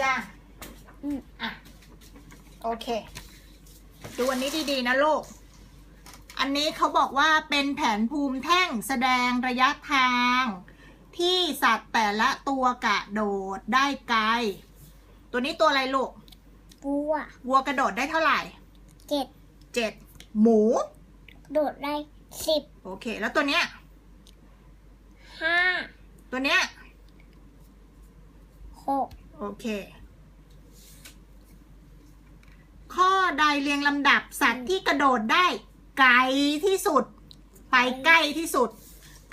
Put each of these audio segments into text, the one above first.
จ้าอืมอะ โอเค ดูอันนี้ดีๆ นะลูก อันนี้เขาบอกว่าเป็นแผนภูมิแท่งแสดงระยะทาง ที่สัตว์แต่ละตัวกระโดดได้ไกล ตัวนี้ตัวอะไรลูกบัววัวกระโดดได้เท่าไหร่เจ็ดเจ็ดหมู โดดได้สิบโอเค แล้วตัวเนี้ยห้าตัวเนี้ยหก โอเค ข้อใดเรียงลำดับสัตว์ที่กระโดดได้ ไกลที่สุด ไปใกล้ที่สุด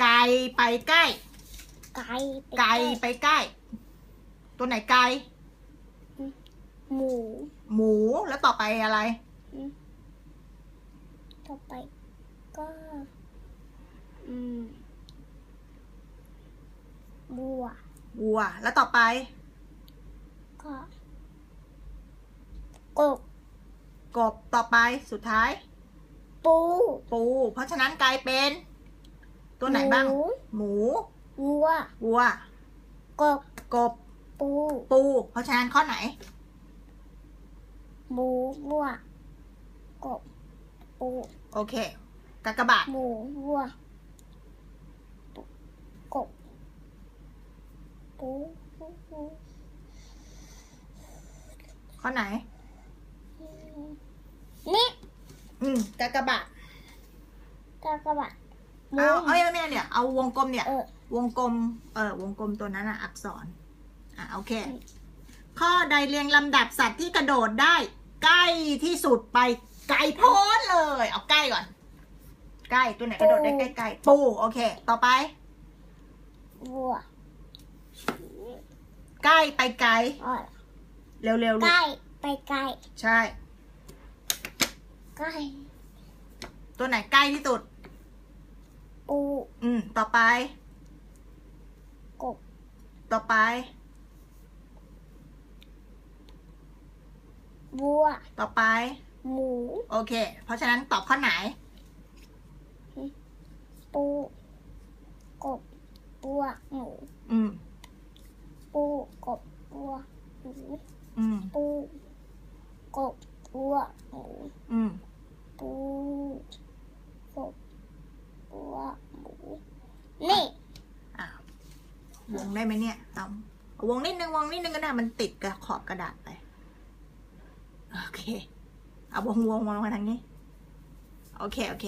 ไกลไปใกล้ ไก่ไกลไปใกล้ ตัวไหนไกล หมูหมูแล้วต่อไปอะไร ต่อไปก็ อืมบัว วัว แล้วต่อไป ก็กบกบต่อไปสุดท้าย ปู ปู เพราะฉะนั้นกลายเป็น ตัวไหนบ้างมู หมูวัววัว กบ กบ ปู ปู เพราะฉะนั้นข้อไหน หมูวัว กบ ปู โอเคกากบาทหมูวัวปูกบ ปู ข้อไหน นี่อืมกากบาทกากระบะหมูเอาเอาไม่ไม่เนี่ยเอาวงกลมเนี่ย เออ วงกลม เออวงกลมตัวนั้นอะอักษร อะโอเคอืมข้อใดเรียงลำดับสัตว์ที่กระโดดได้ ใกล้ที่สุดไปไกลโพ้นเลย เอาใกล้ก่อน ใกล้ตัวไหนกระโดดได้ใกล้ๆปูโอเค ต่อไป วัวใกล้ไปไกลอ่อน เร็วๆลูใกกล้ไปไกลใช่ ใกล้ตัวไหนใกล้ที่สุด ปูอืม ต่อไป กบต่อไป วัว ต่อไป หมู โอเค เพราะฉะนั้นตอบข้อไหน ปู กบวัวหมู อืม ปูกบวัวหมู อืม ปู กบวัวหมูอืมปูกบวัวหมูนี่อะวงได้ไหมเนี่ยเอาเอาวงนิดนึงวงนิดนึงก็ได้มันติดกับขอบกระดาษไป โอเค เอาวงวงวงมาทางนี้ โอเค โอเค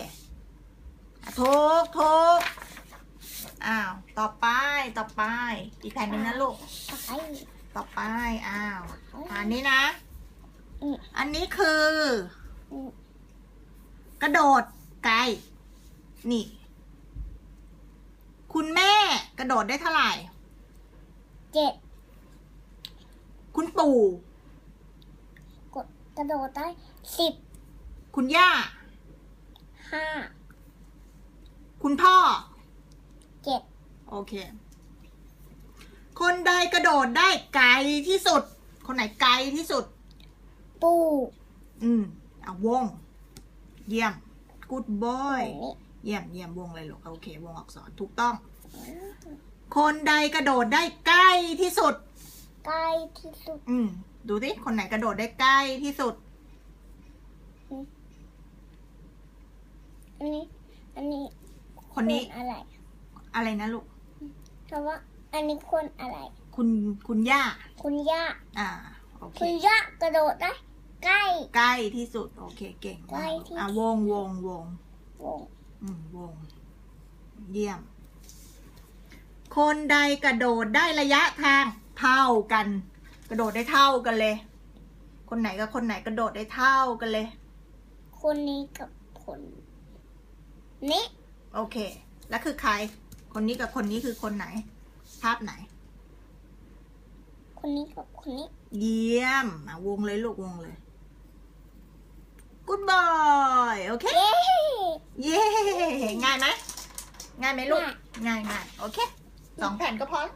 ทุกทุกอ้าว ต่อไป ต่อไป อีกแผ่นหนึงนะลูก ไป ต่อไป อ้าว อันนี้นะ อืมอันนี้คืออืมกระโดดไกล นี่ คุณแม่กระโดดได้เท่าไหร่ เจ็ด คุณปู่กดกระโดดได้สิบ คุณย่า ห้า คุณพ่อ เจ็ด โอเค คนใดกระโดดได้ไกลที่สุด คนไหนไกลที่สุด ปูอืมเอาวง เยี่ยม good boy นี่เยี่ยมเยี่ยมวงเลยลูกโอเค วงอักษรถูกต้อง คนใดกระโดดได้ใกล้ที่สุด ใกล้ที่สุด อืมดูสิคนไหนกระโดดได้ใกล้ที่สุด อันนี้ อันนี้คนนี้อะไร อะไรนะลูกเพราะว่า อันนี้คนอะไร คุณคุณย่า คุณย่า อ่าโอเคคุณย่ากระโดดได้ ใกล้ ใกล้ที่สุด โอเค เก่งใกล้มากที่ อะวงวงวง วงอืมวง เยี่ยม คนใดกระโดดได้ระยะทางเท่ากัน กระโดดได้เท่ากันเลย คนไหนกับคนไหนกระโดดได้เท่ากันเลย คนนี้กับคนนี้โอเค แล้วคือใคร คนนี้กับคนนี้คือคนไหน ภาพไหน คนนี้กับคนนี้ เยี่ยมอะวงเลยลูกวงเลย กูดบอยโอเค เย้ง่ายไหมง่ายไหมลูก ง่ายง่ายโอเคสองแผ่นก็พอแล้